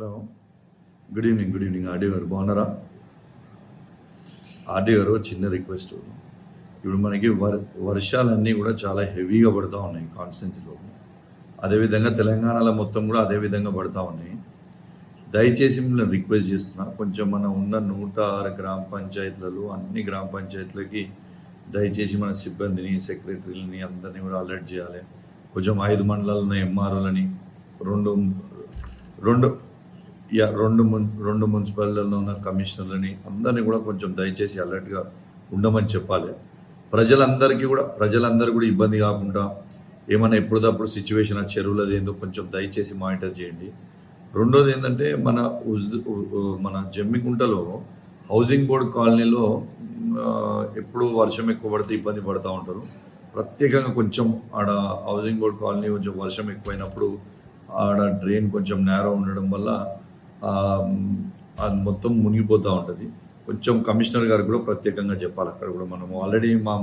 Hello. Good evening good evening RD గారు బాగున్నారా? RD గారు చిన్న రిక్వెస్ట్. ఇప్పుడు మనకి వర్ వర్షాలన్నీ కూడా చాలా హెవీగా పడుతూ ఉన్నాయి కాన్స్టిట్యున్సీలో అదేవిధంగా తెలంగాణలో మొత్తం కూడా అదే విధంగా పడుతూ ఉన్నాయి. దయచేసి మిమ్మల్ని రిక్వెస్ట్ చేస్తున్నా కొంచెం మనం ఉన్న నూట ఆరు గ్రామ పంచాయతీలలో అన్ని గ్రామ పంచాయతీలకి దయచేసి మన సిబ్బందిని సెక్రటరీలని అందరినీ కూడా అలర్ట్ చేయాలి. కొంచెం ఐదు మండలాలు ఉన్న ఎంఆర్ఓలని రెండు రెండు రెండు మున్ రెండు మున్సిపాలిటీలలో ఉన్న కమిషనర్లని అందరినీ కూడా కొంచెం దయచేసి అలర్ట్గా ఉండమని చెప్పాలి. ప్రజలందరికీ కూడా ప్రజలందరూ కూడా ఇబ్బంది కాకుండా ఏమైనా ఎప్పుడప్పుడు సిచ్యువేషన్ ఆ చెరువులది ఏందో కొంచెం దయచేసి మానిటర్ చేయండి. రెండోది ఏంటంటే మన ఉజ్ మన జమ్మికుంటలో హౌసింగ్ బోర్డ్ కాలనీలో ఎప్పుడు వర్షం ఎక్కువ పడితే ఇబ్బంది పడుతూ ఉంటారు. ప్రత్యేకంగా కొంచెం ఆడ హౌసింగ్ బోర్డ్ కాలనీ కొంచెం వర్షం ఎక్కువైనప్పుడు ఆడ డ్రైన్ కొంచెం నేరో ఉండడం వల్ల అది మొత్తం మునిగిపోతూ ఉంటుంది. కొంచెం కమిషనర్ గారు కూడా ప్రత్యేకంగా చెప్పాలి అక్కడ కూడా మనము. ఆల్రెడీ మా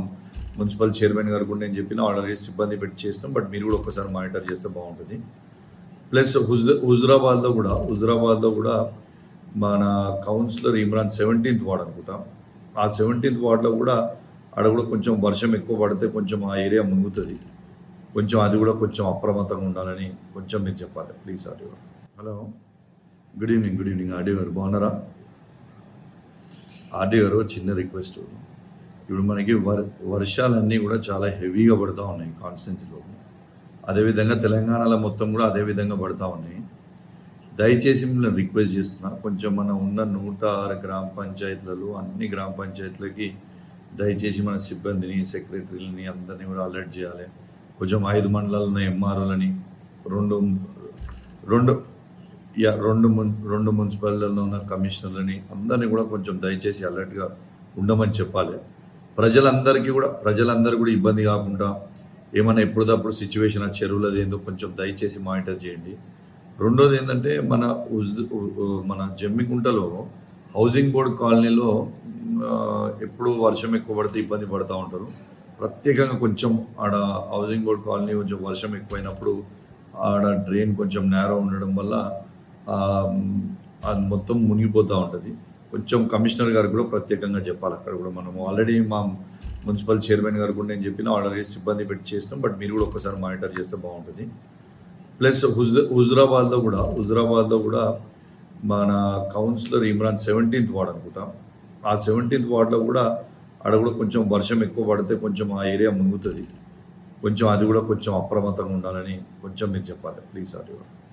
మున్సిపల్ చైర్మన్ గారు కూడా నేను చెప్పిన ఆల్రెడీ సిబ్బంది పెట్టి చేస్తాం బట్ మీరు కూడా ఒకసారి మానిటర్ చేస్తే బాగుంటుంది. ప్లస్ హుజ్ హుజరాబాద్లో కూడా హుజరాబాద్లో కూడా మన కౌన్సిలర్ ఇమ్రాన్ సెవెంటీన్త్ వార్డ్ అనుకుంటా. ఆ సెవెంటీన్త్ వార్డ్లో కూడా అక్కడ కూడా కొంచెం వర్షం ఎక్కువ పడితే కొంచెం ఆ ఏరియా మునుగుతుంది. కొంచెం అది కూడా కొంచెం అప్రమత్తంగా ఉండాలని కొంచెం మీరు చెప్పాలి. Please audio hello. Good evening good evening RD గారు బాగున్నారా? ఆర్డీ గారు చిన్న రిక్వెస్ట్ ఇప్పుడు మనకి వర్ వర్షాలన్నీ కూడా చాలా హెవీగా పడుతూ ఉన్నాయి కాన్స్టిట్యున్సీలో అదేవిధంగా తెలంగాణలో మొత్తం కూడా అదే విధంగా పడుతూ ఉన్నాయి. దయచేసి మిమ్మల్ని రిక్వెస్ట్ చేస్తున్నా. కొంచెం మనం ఉన్న నూట ఆరు గ్రామ పంచాయతీలలో అన్ని గ్రామ పంచాయతీలకి దయచేసి మన సిబ్బందిని సెక్రటరీలని అందరినీ కూడా అలర్ట్ చేయాలి. కొంచెం ఐదు మండలాలు ఉన్న ఎంఆర్ఓలని రెండు రెండు రెండు మున్ రెండు మున్సిపాలిటీలలో ఉన్న కమిషనర్లని అందరినీ కూడా కొంచెం దయచేసి అలర్ట్గా ఉండమని చెప్పాలి. ప్రజలందరికీ కూడా ప్రజలందరూ కూడా ఇబ్బంది కాకుండా ఏమైనా ఎప్పుడప్పుడు సిచ్యువేషన్ ఆ చెరువులది ఏందో కొంచెం దయచేసి మానిటర్ చేయండి. రెండోది ఏంటంటే మన ఉజ్ మన జమ్మికుంటలో హౌసింగ్ బోర్డ్ కాలనీలో ఎప్పుడు వర్షం ఎక్కువ పడితే ఇబ్బంది పడుతూ ఉంటారు. ప్రత్యేకంగా కొంచెం ఆడ హౌసింగ్ బోర్డ్ కాలనీ కొంచెం వర్షం ఎక్కువైనప్పుడు ఆడ డ్రైన్ కొంచెం నేరో ఉండడం వల్ల అది మొత్తం మునిగిపోతూ ఉంటుంది. కొంచెం కమిషనర్ గారు కూడా ప్రత్యేకంగా చెప్పాలి అక్కడ కూడా మనము. ఆల్రెడీ మా మున్సిపల్ చైర్మన్ గారు కూడా నేను చెప్పిన ఆల్రెడీ సిబ్బంది పెట్టి చేస్తాం బట్ మీరు కూడా ఒకసారి మానిటర్ చేస్తే బాగుంటుంది. ప్లస్ హుజ్ హుజరాబాద్లో కూడా హుజరాబాద్లో కూడా మన కౌన్సిలర్ ఇమ్రాన్ సెవెంటీన్త్ వార్డ్ అనుకుంటా. ఆ సెవెంటీన్త్ వార్డులో కూడా ఆడ కూడా కొంచెం వర్షం ఎక్కువ పడితే కొంచెం ఆ ఏరియా మునుగుతుంది. కొంచెం అది కూడా కొంచెం అప్రమత్తంగా ఉండాలని కొంచెం మీరు చెప్పాలి. Please audio